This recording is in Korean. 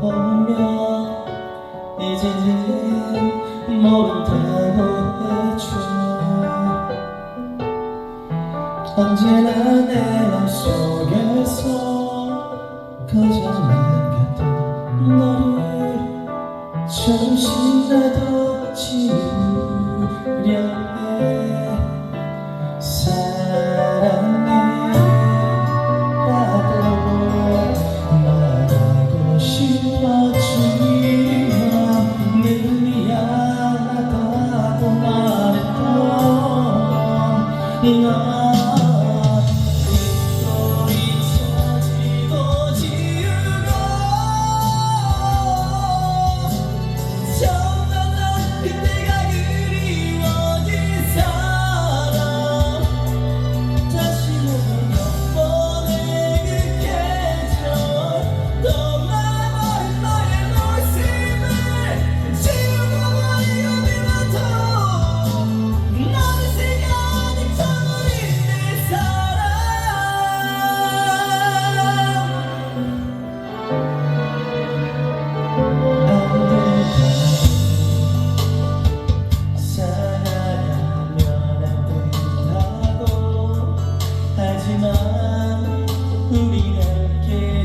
오면 이제는 모른다고 해줘. 언제나 내 맘속에서 거절만 같은 너를 조금씩라도 지우려 yeah.